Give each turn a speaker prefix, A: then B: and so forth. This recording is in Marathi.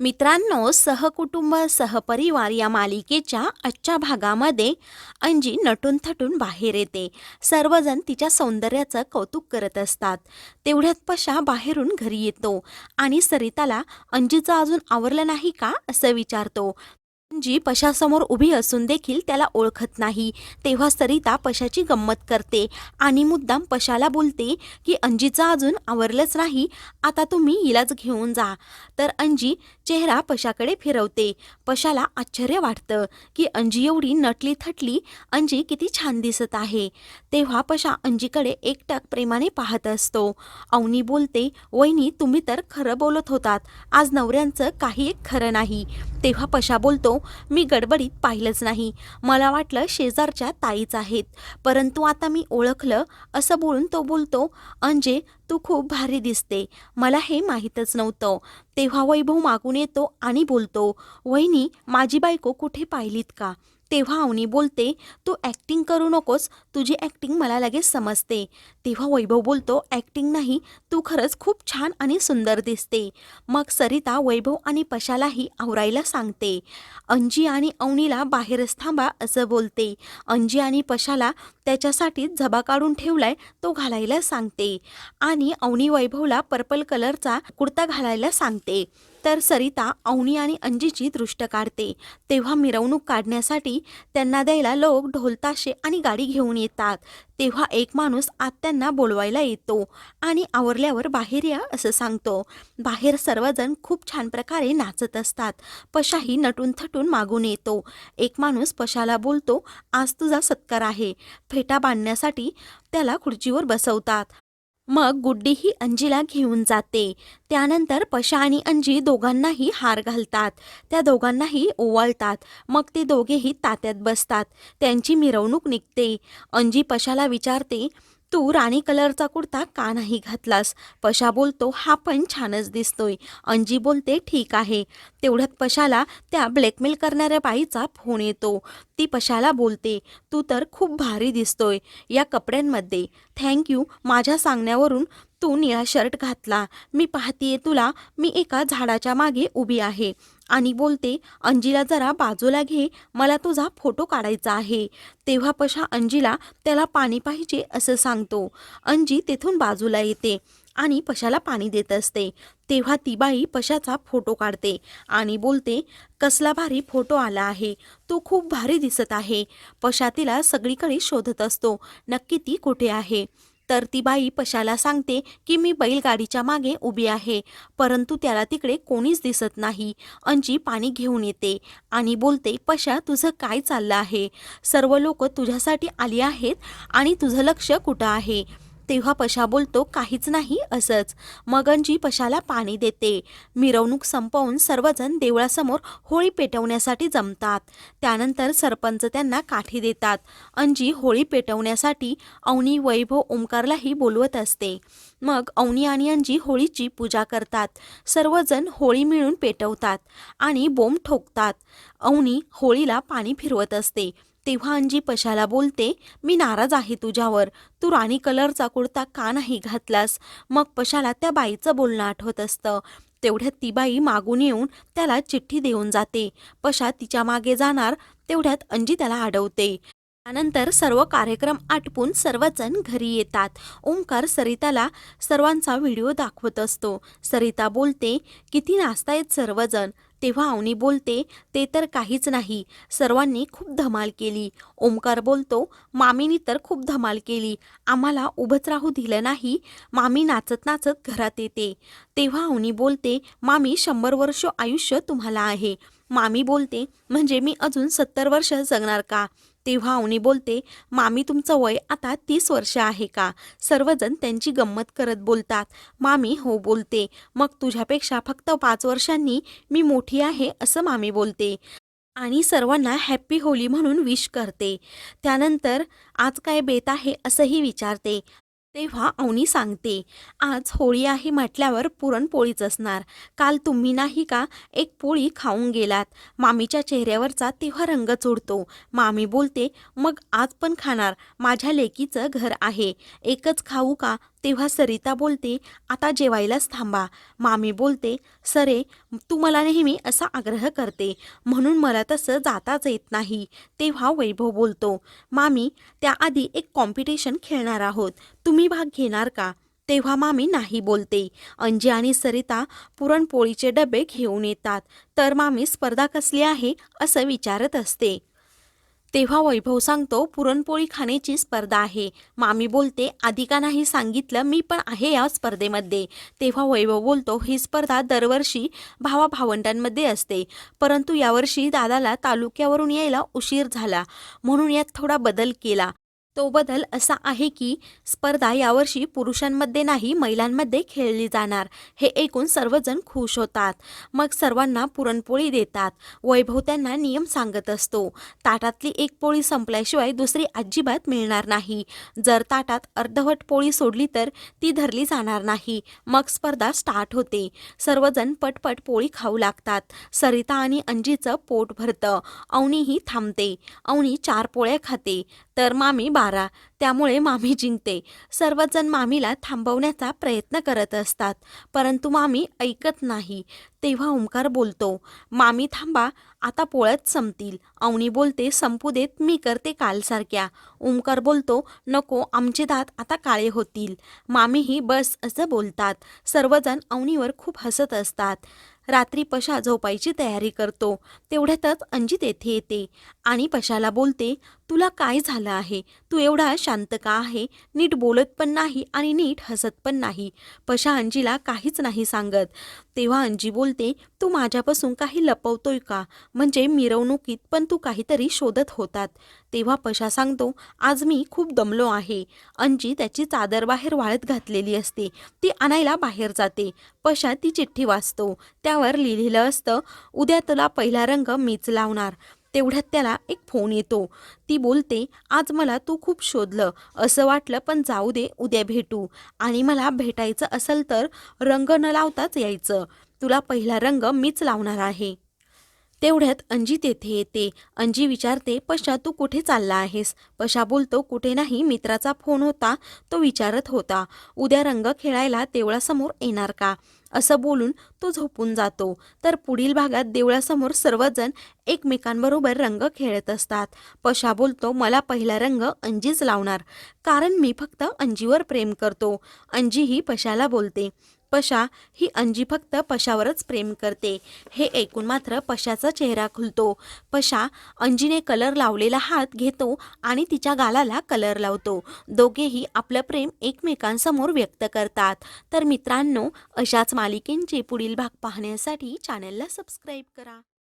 A: मित्रांनो सहकुटुंब सहपरिवार या मालिकेच्या आजच्या भागामध्ये अंजी नटून थटून बाहेर येते. सर्वजण तिच्या सौंदर्याचं कौतुक करत असतात. तेवढ्यात पशा बाहेरून घरी येतो आणि सरिताला अंजीचं अजून आवरलं नाही का? असं विचारतो. अंजी पशासमोर उभी असून देखील त्याला ओळखत नाही. तेव्हा सरिता पशाची गंमत करते. आणि मुद्दाम पशाला बोलते की अंजीचं अजून आवरलंच नाही. आता तुम्ही हिलाच घेऊन जा. तर अंजी चेहरा पशाकडे फिरवते. पशाला आश्चर्य वाटतं की अंजी एवढी नटली थटली. अंजी किती छान दिसत आहे. तेव्हा पशा अंजीकडे एकटक प्रेमाने पाहत असतो. अवनी बोलते वहिनी तुम्ही तर खरं बोलत होतात. आज नवऱ्यांचं काही एक खरं नाही. तेव्हा पशा बोलतो मी गडबडीत पाहिलंच नाही. मला वाटलं शेजारच्या ताईच आहेत. परंतु आता मी ओळखलं असं बोलून तो बोलतो अंजे तू खूप भारी दिसते. मला हे माहीतच नव्हतं. तेव्हा वैभव मागून येतो आणि बोलतो वहिनी माझी बायको कुठे पाहिलीत का? तेव्हा अवनी बोलते तू ॲक्टिंग करू नकोस तुझी ॲक्टिंग मला लगेच समजते. तेव्हा वैभव बोलतो ॲक्टिंग नाही तू खरंच खूप छान आणि सुंदर दिसते. मग सरिता वैभव आणि पशालाही आवरायला सांगते. अंजी आणि अवनीला बाहेरच थांबा असं बोलते. अंजी आणि पशाला त्याच्यासाठी झबा काढून ठेवलाय तो घालायला सांगते. आणि अवनी वैभवला पर्पल कलरचा कुर्ता घालायला सांगते. तर सरिता अवनी आणि अंजीची दृष्ट काढते. तेव्हा मिरवणूक काढण्यासाठी त्यांना द्यायला लोक ढोलताशे आणि गाडी घेऊन येतात. तेव्हा एक माणूस आत त्यांना बोलवायला येतो आणि आवरल्यावर बाहेर या असं सांगतो. बाहेर सर्वजण खूप छान प्रकारे नाचत असतात. पशाही नटून थटून मागून येतो. एक माणूस पशाला बोलतो आज तुझा सत्कार आहे. फेटा बांधण्यासाठी त्याला खुर्चीवर बसवतात. मग गुड्डी ही अंजीला घेऊन जाते. त्यानंतर पशा आणि अंजी दोघांनाही हार घालतात. त्या दोघांनाही ओवाळतात. मग ते दोघेही तात्यात बसतात. त्यांची मिरवणूक निघते. अंजी पशाला विचारते तू राणी कलरचा कुर्ता का नाही घातलास? पशा बोलतो हा पण छानच दिसतोय. अंजी बोलते ठीक आहे. तेवढ्यात पशाला त्या ब्लॅकमेल करणाऱ्या बाईचा फोन येतो. ती पशाला बोलते तू तर खूप भारी दिसतोय या कपड्यांमध्ये. थँक्यू माझ्या सांगण्यावरून तू निळा शर्ट घातला. मी पाहतीये तुला मी एका झाडाच्या मागे उभी आहे. आणि बोलते अंजीला जरा बाजूला घे मला तुझा फोटो काढायचा आहे. तेव्हा पशा अंजीला त्याला पाणी पाहिजे असं सांगतो. अंजी तेथून बाजूला येते आणि पशाला पाणी देत असते. तेव्हा ती बाई पशाचा फोटो काढते आणि बोलते कसला भारी फोटो आला आहे. तो खूप भारी दिसत आहे. पशा तिला सगळीकडे शोधत असतो. नक्की ती कुठे आहे? तर ती बाई पशाला सांगते की मी बैलगाडीच्या मागे उभी आहे परंतु त्याला तिकडे कोणीच दिसत नाही. अंजी पाणी घेऊन येते आणि बोलते पशा तुझं काय चाललं आहे? सर्व लोक तुझ्यासाठी आली आहेत आणि तुझं लक्ष कुठं आहे? तेव्हा पशा बोलतो काहीच नाही असंच. मग अंजी पशाला पाणी देते. मिरवणूक संपवून सर्वजण देवळासमोर होळी पेटवण्यासाठी जमतात. त्यानंतर सरपंच त्यांना काठी देतात. अंजी होळी पेटवण्यासाठी अवनी वैभव ओंकारलाही बोलवत असते. मग अवनी आणि अंजी होळीची पूजा करतात. सर्वजण होळी मिळून पेटवतात आणि बोंब ठोकतात. अवनी होळीला पाणी फिरवत असते. तेव्हा अंजी पशाला बोलते मी नाराज आहे तुझ्यावर. तू राणी कलरचा कुडता का नाही घातलास? मग पशाला त्या बाईचं बोलणं आठवत असतं. तेवढ्यात ती बाई मागून येऊन त्याला चिठ्ठी देऊन जाते. पशा तिच्यामागे जाणार तेवढ्यात अंजी त्याला अडवते. त्यानंतर सर्व कार्यक्रम आटपून सर्वजण घरी येतात. ओंकार सरिताला सर्वांचा व्हिडिओ दाखवत असतो. सरिता बोलते किती नाचतायत सर्वजण. तेव्हा अवनी बोलते ते तर काहीच नाही. सर्वांनी खूप धमाल केली. ओंकार बोलतो मामीनी तर खूप धमाल केली. आम्हाला उभंच राहू दिलं नाही. मामी नाचत नाचत घरात येते. तेव्हा अवनी बोलते मामी शंभर वर्ष आयुष्य तुम्हाला आहे. मामी बोलते म्हणजे मी अजून सत्तर वर्ष जगणार का? तेव्हा अवनी बोलते मामी तुमचं वय आता तीस वर्ष आहे का? सर्वजण त्यांची गंमत करत बोलतात. मामी हो बोलते. मग तुझ्यापेक्षा फक्त पाच वर्षांनी मी मोठी आहे असं मामी बोलते. आणि सर्वांना हॅप्पी होली म्हणून विश करते. त्यानंतर आज काय बेत आहे? असंही विचारते. तेव्हा अवनी सांगते आज होळी आहे म्हटल्यावर पुरणपोळीच असणार. काल तुम्ही नाही का एक पोळी खाऊन गेलात. मामीच्या चेहऱ्यावरचा तेव्हा रंग चोडतो. मामी बोलते मग आज पण खाणार. माझ्या लेकीचं घर आहे. एकच खाऊ का? तेव्हा सरिता बोलते आता जेवायलाच थांबा. मामी बोलते सरे तू मला नेहमी असा आग्रह करते म्हणून मला तसं जाताच येत नाही. तेव्हा वैभव बोलतो मामी त्याआधी एक कॉम्पिटिशन खेळणार आहोत तुम्ही भाग घेणार का? तेव्हा मामी नाही बोलते अंजी आणि सरिता पुरणपोळीचे डबे घेऊन येतात तर मामी स्पर्धा कसली आहे असं विचारत असते. तेव्हा वैभव सांगतो पुरणपोळी खाण्याची स्पर्धा आहे. मामी बोलते आधी का नाही सांगितलं मी पण आहे या स्पर्धेमध्ये. तेव्हा वैभव बोलतो ही स्पर्धा दरवर्षी भावा भावंडांमध्ये असते परंतु यावर्षी दादाला तालुक्यावरून यायला उशीर झाला म्हणून यात थोडा बदल केला. तो बदल असा आहे की स्पर्धा यावर्षी पुरुषांमध्ये नाही महिलांमध्ये खेळली जाणार. हे ऐकून सर्वजण खुश होतात. मग सर्वांना पुरणपोळी देतात. वैभव त्यांना नियम सांगत असतो. ताटातली एक पोळी संपल्याशिवाय दुसरी अजिबात मिळणार नाही. जर ताटात अर्धवट पोळी सोडली तर ती धरली जाणार नाही. मग स्पर्धा स्टार्ट होते. सर्वजण पटपट पोळी खाऊ लागतात. सरिता आणि अंजीचं पोट भरतं. अवनीही थांबते. अवनी चार पोळ्या खाते. तर मामी बारा त्यामुळे मामी जिंकते. सर्वजण मामीला थांबवण्याचा प्रयत्न करत असतात परंतु मामी ऐकत नाही. तेव्हा ओंकार बोलतो मामी थांबा आता पोळत संपतील. अवनी बोलते संपू देत मी करते कालसारख्या. ओंकार बोलतो नको आमचे दात आता काळे होतील. मामीही बस असं बोलतात. सर्वजण अवनीवर खूप हसत असतात. रात्री पशा झोपायची तयारी करतो. तेवढ्यातच अंजित येथे येते आणि पशाला बोलते तुला काय झालं आहे? तू एवढा शांत का आहे? नीट बोलत पण नाही आणि नीट हसत पण नाही. पशा अंजीला काहीच नाही सांगत. तेव्हा अंजी बोलते तू माझ्यापासून काही लपवतोय का? म्हणजे मिरवणुकीत पण तू काहीतरी शोधत होतात. तेव्हा पशा सांगतो आज मी खूप दमलो आहे. अंजी त्याची चादर बाहेर वाळत घातलेली असते. ती आणायला बाहेर जाते. पशा ती चिठ्ठी वाचतो. त्यावर लिहिलेलं असतं उद्या तुला पहिला रंग मीच लावणार. तेवढ्यात त्याला एक फोन येतो. ती बोलते आज मला तू खूप शोधलं. असं वाटलं पण जाऊ दे उद्या भेटू. आणि मला भेटायचं असेल तर रंग न लावताच यायचं. तुला पहिला रंग मीच लावणार आहे. तेवढ्यात अंजी तेथे येते. अंजी विचारते पशा तू कुठे चालला आहेस? पशा बोलतो कुठे नाही. मित्राचा फोन होता तो विचारत होता. उद्या रंग खेळायला देवळासमोर येणार का? असं बोलून तो झोपून जातो. तर पुढील भागात देवळासमोर सर्वजण एकमेकांबरोबर रंग खेळत असतात. पशा बोलतो मला पहिला रंग अंजीच लावणार. कारण मी फक्त अंजीवर प्रेम करतो. अंजी ही पशाला बोलते. पशा ही अंजी फक्त पशावरच प्रेम करते. हे ऐकून मात्र पशाचा चेहरा खुलतो. पशा अंजीने कलर लावलेला हात घेतो आणि तिच्या गालाला कलर लावतो. दोघेही आपलं प्रेम एकमेकांसमोर व्यक्त करतात. तर मित्रांनो अशाच मालिकेंचे पुढील भाग पाहण्यासाठी चॅनलला सबस्क्राईब करा.